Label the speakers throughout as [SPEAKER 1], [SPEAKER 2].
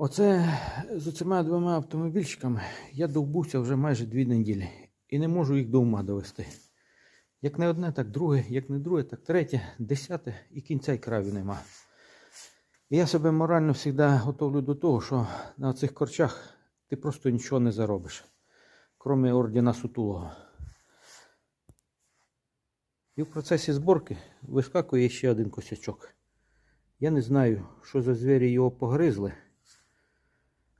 [SPEAKER 1] Оце з цими двома автомобільчиками я довбуся вже майже дві неділі і не можу їх до ума довести. Як не одне, так друге, як не друге, так третє, десяте і кінця й краю нема. І я себе морально завжди готовлю до того, що на цих корчах ти просто нічого не заробиш, крім ордена Сутулого. І в процесі зборки вискакує ще один косячок. Я не знаю, що за звірі його погризли,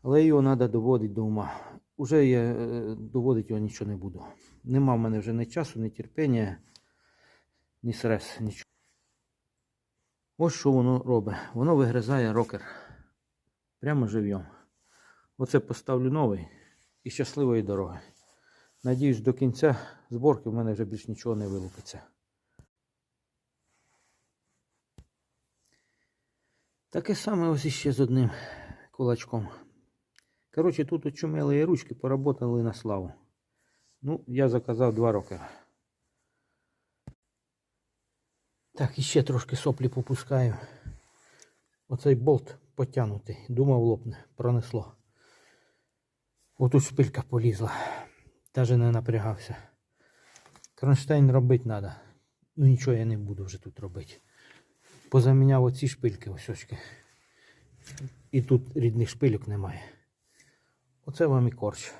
[SPEAKER 1] але його треба доводити до ума. Уже я е, доводити його нічого не буду. Нема в мене вже ні часу, ні терпіння, ні стрес, нічого. Ось що воно робить. Воно вигризає рокер. Прямо живьом. Оце поставлю новий і щасливої дороги. Надіюсь, до кінця зборки в мене вже більш нічого не вилупиться. Таке саме ось іще з одним кулачком. Коротше, тут очумели ручки поработали на славу. Ну, я заказав два роки. Так, іще трошки соплі попускаю. Оцей болт потягнутий. Думав лопне, пронесло. Отут шпилька полізла. Даже не напрягався. Кронштейн робити треба. Ну нічого я не буду вже тут робити. Позаміняв оці шпильки ось. І тут рідних шпильок немає. Оце вам і корч.